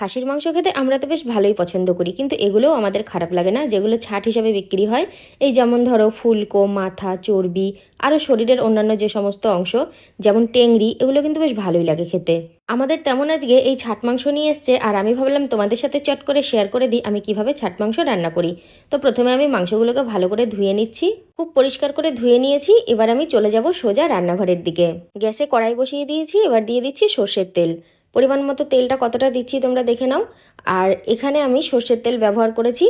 খাসির মাংস খেতে আমরা তো বেশ ভালোই পছন্দ করি, কিন্তু এগুলোও আমাদের খারাপ লাগে না। যেগুলো ছাট হিসাবে বিক্রি হয়, এই যেমন ধরো ফুলকো, মাথা, চর্বি আরও শরীরের অন্যান্য যে সমস্ত অংশ, যেমন টেংরি, এগুলো কিন্তু বেশ ভালোই লাগে খেতে। আমাদের তেমন আজকে এই ছাট মাংস নিয়ে এসছে, আর আমি ভাবলাম তোমাদের সাথে চট করে শেয়ার করে দিই, আমি কীভাবে ছাট মাংস রান্না করি। তো প্রথমে আমি মাংসগুলোকে ভালো করে ধুয়ে নিচ্ছি, খুব পরিষ্কার করে ধুয়ে নিয়েছি, এবার আমি চলে যাব সোজা রান্নাঘরের দিকে। গ্যাসে কড়াই বসিয়ে দিয়েছি, এবার দিয়ে দিচ্ছি সর্ষের তেল। পরিমাণ মতো তেলটা কতটা দিচ্ছি তোমরা দেখে নাও। আর এখানে আমি সর্ষের তেল ব্যবহার করেছি।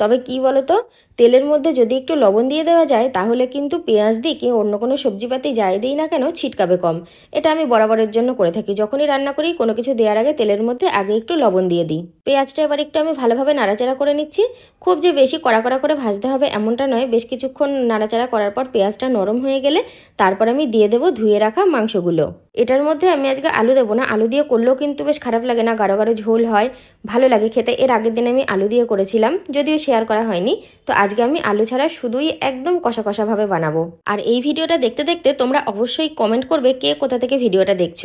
তবে কি বলো তো তেলের মধ্যে যদি একটু লবণ দিয়ে দেওয়া যায়, তাহলে কিন্তু পেঁয়াজ দিই কি অন্য কোনো সবজিপাতি যাই দিই না কেন ছিটকাবে কম। এটা আমি বরাবরের জন্য করে থাকি। যখনই রান্না করি, কোনো কিছু দেওয়ার আগে তেলের মধ্যে আগে একটু লবণ দিয়ে দিই। পেঁয়াজটা এবার একটু আমি ভালোভাবে নাড়াচাড়া করে নিচ্ছি। খুব যে বেশি কড়া কড়া করে ভাজতে হবে এমনটা নয়। বেশ কিছুক্ষণ নাড়াচাড়া করার পর পেঁয়াজটা নরম হয়ে গেলে তারপর আমি দিয়ে দেবো ধুয়ে রাখা মাংসগুলো। এটার মধ্যে আমি আজকে আলু দেবো না। আলু দিয়ে করলেও কিন্তু বেশ খারাপ লাগে না, গাঢ় গাঢ় ঝোল হয়, ভালো লাগে খেতে। এর আগের দিন আমি আলু দিয়ে করেছিলাম, যদিও শেয়ার করা হয়নি। তো আজকে আমি আলু ছাড়া শুধুই একদম কষা কষাভাবে বানাবো। আর এই ভিডিওটা দেখতে দেখতে তোমরা অবশ্যই কমেন্ট করবে কে কোথা থেকে ভিডিওটা দেখছ।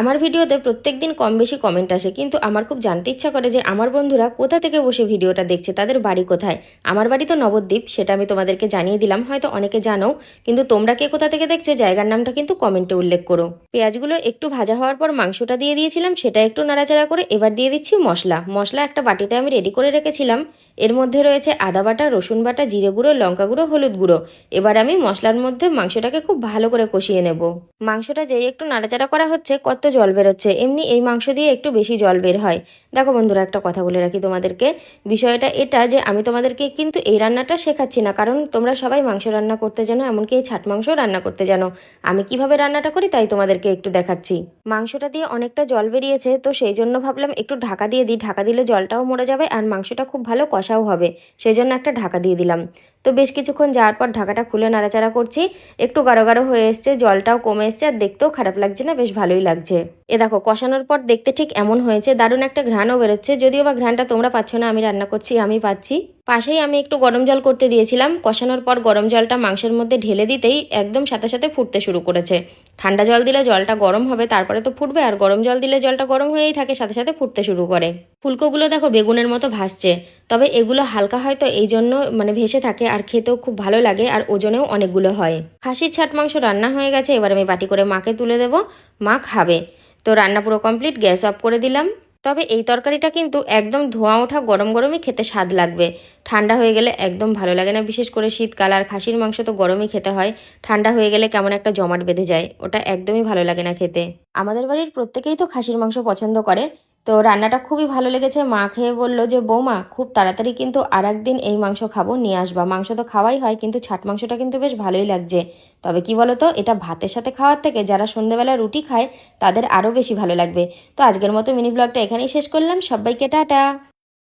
আমার ভিডিওতে প্রত্যেক দিন কম বেশি কমেন্ট আসে, কিন্তু আমার খুব জানতে ইচ্ছা করে যে আমার বন্ধুরা কোথা থেকে বসে ভিডিওটা দেখছে, তাদের বাড়ি কোথায়? আমার বাড়ি তো নবদ্বীপ, সেটা আমি তোমাদেরকে জানিয়ে দিলাম, হয়তো অনেকে জানো, কিন্তু তোমরা কে কোথা থেকে দেখছ জায়গার নামটা কিন্তু কমেন্টে উল্লেখ করো। পেঁয়াজগুলো একটু ভাজা হওয়ার পর মাংসটা দিয়ে দিয়েছিলাম, সেটা একটু নাড়াচাড়া করে এবার দিয়ে দিচ্ছি মশলা। মশলা একটা বাটিতে আমি রেডি করে রেখেছিলাম। এর মধ্যে রয়েছে আদা বাটা রসুন বাটা, জিরে গুঁড়ো, লঙ্কা গুঁড়ো, হলুদ গুঁড়ো। এবার আমি মশলার মধ্যে মাংসটাকে খুব ভালো করে কষিয়ে নেব। মাংসটা যেই একটু নাড়াচাড়া করা হচ্ছে, কত জল বেরোচ্ছে। এমনি এই মাংস দিয়ে একটু বেশি জল বের হয়। দেখো বন্ধুরা, একটা কথা বলে রাখি তোমাদেরকে। বিষয়টা এটা যে আমি তোমাদেরকে কিন্তু এই রান্নাটা শেখাচ্ছি না, কারণ তোমরা সবাই মাংস রান্না করতে জানো, এমনকি এই ছাট মাংস রান্না করতে জানো। আমি কীভাবে রান্নাটা করি তাই তোমাদেরকে একটু দেখাচ্ছি। মাংসটা দিয়ে অনেকটা জল বেরিয়েছে, তো সেই জন্য ভাবলাম একটু ঢাকা দিয়ে দিই। ঢাকা দিলে জলটাও মরে যাবে আর মাংসটা খুব ভালো কষাও হবে, সেই জন্য একটা ঢাকা দিয়ে দিলাম। তো বেশ কিছুক্ষণ যাওয়ার পর ঢাকাটা খুলে নাড়াচাড়া করছি। একটু গাঢ় গাঢ় হয়ে এসছে, জলটাও কমে এসছে আর দেখতেও খারাপ লাগছে না, বেশ ভালোই লাগছে। এ দেখো, কষানোর পর দেখতে ঠিক এমন হয়েছে, দারুণ একটা ঘ্রাণও বেরোচ্ছে, যদিও বা ঘ্রাণটা তোমরা পাচ্ছ না, আমি রান্না করছি, আমি পাচ্ছি। পাশেই আমি একটু গরম জল করতে দিয়েছিলাম। কষানোর পর গরম জলটা মাংসের মধ্যে ঢেলে দিতেই একদম সাথে সাথে ফুটতে শুরু করেছে। ঠান্ডা জল দিলে জলটা গরম হবে, তারপরে তো ফুটবে, আর গরম জল দিলে জলটা গরম হয়েই থাকে, সাথে সাথে ফুটতে শুরু করে। ফুলকোগুলো দেখো বেগুনের মতো ভাসছে, তবে এগুলো হালকা হয়তো এই জন্য মানে ভেসে থাকে, আর খেতেও খুব ভালো লাগে, আর ওজনেও অনেকগুলো হয়। খাসির ছাট মাংস রান্না হয়ে গেছে, এবার আমি বাটি করে মাকে তুলে দেবো। মা খাবে। তো রান্না পুরো কমপ্লিট, গ্যাস অফ করে দিলাম। তবে এই তরকারিটা কিন্তু একদম ধোঁয়া ওঠা গরম গরমই খেতে স্বাদ লাগবে। ঠান্ডা হয়ে গেলে একদম ভালো লাগে না, বিশেষ করে শীতকাল আর খাসির মাংস তো গরমই খেতে হয়। ঠান্ডা হয়ে গেলে কেমন একটা জমাট বেঁধে যায়, ওটা একদমই ভালো লাগে না খেতে। আমাদের বাড়ির প্রত্যেকেই তো খাসির মাংস পছন্দ করে তো রান্নাটা খুবই ভালো লেগেছে। মা খেয়ে বলল যে, বৌমা, খুব তাড়াতাড়ি কিন্তু আর একদিন এই মাংস খাব, নিয়ে আসবা। মাংস তো খাওয়াই হয়, কিন্তু ছাট মাংসটা কিন্তু বেশ ভালোই লাগছে। তবে কি বলো তো এটা ভাতের সাথে খাওয়ার থেকে যারা সন্ধেবেলা রুটি খায়, তাদের আরও বেশি ভালো লাগবে। তো আজকের মতো মিনি ব্লগটা এখানেই শেষ করলাম। সবাইকে টাটা!